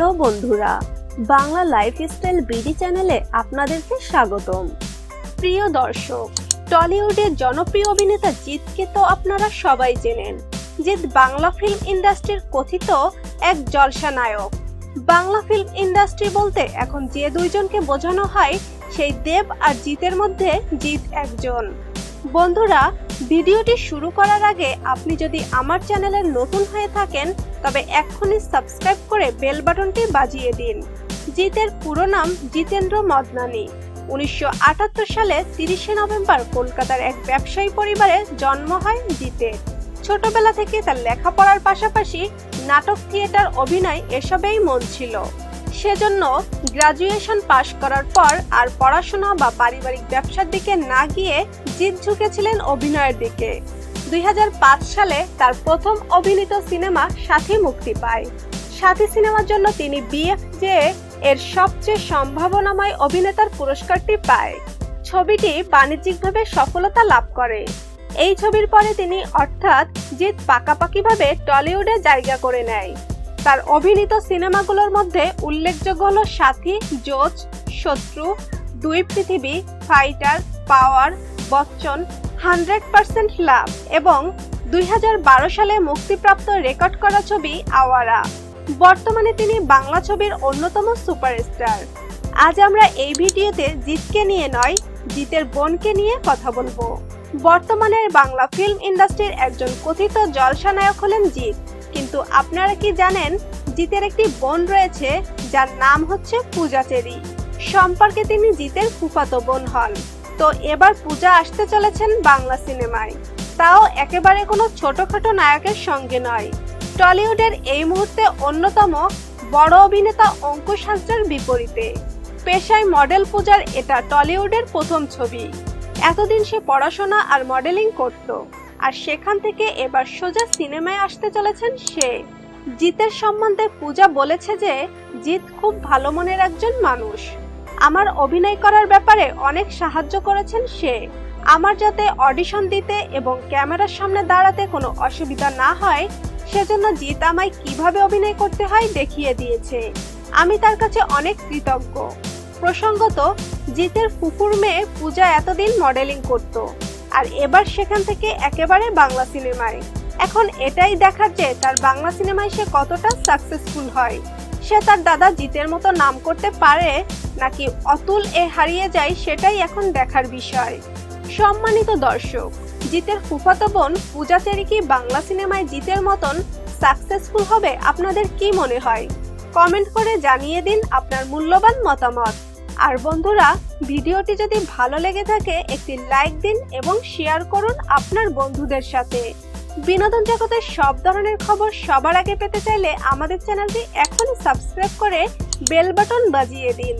বন্ধুরা, Bangla lifestyle BD চ্যানেলে আপনাদেরকে স্বাগতম। প্রিয় দর্শক, টলিউডের জনপ্রিয় অভিনেতা জিতকে তো আপনারা সবাই চেনেন। জিৎ বাংলা ফিল্ম ইন্ডাস্ট্রির কথিত এক জলসা নায়ক। বাংলা ফিল্ম ইন্ডাস্ট্রি বলতে এখন যে দুইজনকে বোঝানো হয়, সেই দেব আর জিতের মধ্যে জিৎ একজন। বন্ধুরা ভিডিওটি শুরু করার আগে আপনি যদি আমার চ্যানেলের নতুন হয়ে থাকেন, তবে এক্ষুনি সাবস্ক্রাইব করে বেল বাটনটি বাজিয়ে দিন। জিতের পুরো নাম জিতেন্দ্র মদনানি। উনিশশো আটাত্তর সালে তিরিশে নভেম্বর কলকাতার এক ব্যবসায়ী পরিবারে জন্ম হয় জিতের ছোটবেলা থেকে তার লেখাপড়ার পাশাপাশি নাটক, থিয়েটার, অভিনয় এসবেই মন ছিল। সেজন্য গ্রাজুয়েশন পাশ করার পর আর পড়াশোনা বা পারিবারিক ব্যবসার দিকে না গিয়ে জিৎ ঝুঁকেছিলেন অভিনয়ের দিকে। দুই হাজার পাঁচ সালে তার প্রথম অভিনীত সিনেমা সাথী মুক্তি পায়। সাথী সিনেমার জন্য তিনি বিএফজে এর সবচেয়ে সম্ভাবনাময় অভিনেতার পুরস্কারটি পায়। ছবিটি বাণিজ্যিকভাবে সফলতা লাভ করে। এই ছবির পরে তিনি অর্থাৎ জিৎ পাকাপাকিভাবে টলিউডে জায়গা করে নেয়। তার অভিনীত সিনেমাগুলোর মধ্যে উল্লেখযোগ্য হল সাথী জোজ শত্রু, দুই পৃথিবী, fighter, power, Bachchan, hundred percent love এবং দুই হাজার বারো সালে মুক্তিপ্রাপ্ত রেকর্ড করা ছবি আওয়ারা। বর্তমানে তিনি বাংলা ছবির অন্যতম সুপারস্টার। আজ আমরা এই ভিডিওতে জিতকে নিয়ে নয়, জিতের বোনকে নিয়ে কথা বলব। বর্তমানের বাংলা ফিল্ম ইন্ডাস্ট্রির একজন কথিত জলসা নায়ক হলেন জিৎ। কিন্তু আপনারা কি জানেন, জিতের একটি বোন রয়েছে, যার নাম হচ্ছে পূজা চেরি। সম্পর্কে তিনি জিতের ফুফাতো বোন হন। তো এবার পূজা আসতে চলেছেন বাংলা সিনেমায়। তাও একেবারে কোনো ছোটখাটো নায়কের সঙ্গে নয়। টলিউডের এই মুহূর্তে অন্যতম বড় অভিনেতা অঙ্কুশ হাজরার বিপরীতে। পেশায় মডেল পূজার এটা টলিউডের প্রথম ছবি। এতদিন সে পড়াশোনা আর মডেলিং করত। আর সেখান থেকে এবার সোজা সিনেমায় আসতে চলেছেন সে। জিতের সম্বন্ধে পূজা বলেছে যে, জিৎ খুব ভালো মনের একজন মানুষ। আমার অভিনয় করার ব্যাপারে অনেক সাহায্য করেছেন সে। আমার যাতে অডিশন দিতে এবং ক্যামেরার সামনে দাঁড়াতে কোনো অসুবিধা না হয়, সেজন্য জিৎ আমায় কীভাবে অভিনয় করতে হয় দেখিয়ে দিয়েছে। আমি তার কাছে অনেক কৃতজ্ঞ। প্রসঙ্গত, জিতের ফুফুর মেয়ে পূজা এতদিন মডেলিং করত। আর এবার সেখান থেকে একেবারে বাংলা সিনেমায়। এখন এটাই দেখার যে তার বাংলা সিনেমায় সে কতটা সাকসেসফুল হয়। সে তার দাদা জিতের মতো নাম করতে পারে নাকি অতুল এ হারিয়ে যায় সেটাই এখন দেখার বিষয়। সম্মানিত দর্শক, জিতের ফুফাতো বোন পূজা কি বাংলা সিনেমায় জিতের মতন সাকসেসফুল হবে আপনাদের কি মনে হয়? কমেন্ট করে জানিয়ে দিন আপনার মূল্যবান মতামত। আর বন্ধুরা, ভিডিওটি যদি ভালো লেগে থাকে, একটি লাইক দিন এবং শেয়ার করুন আপনার বন্ধুদের সাথে। বিনোদন জগতের সব ধরনের খবর সবার আগে পেতে চাইলে আমাদের চ্যানেলটি এখনই সাবস্ক্রাইব করে বেল বাটন বাজিয়ে দিন।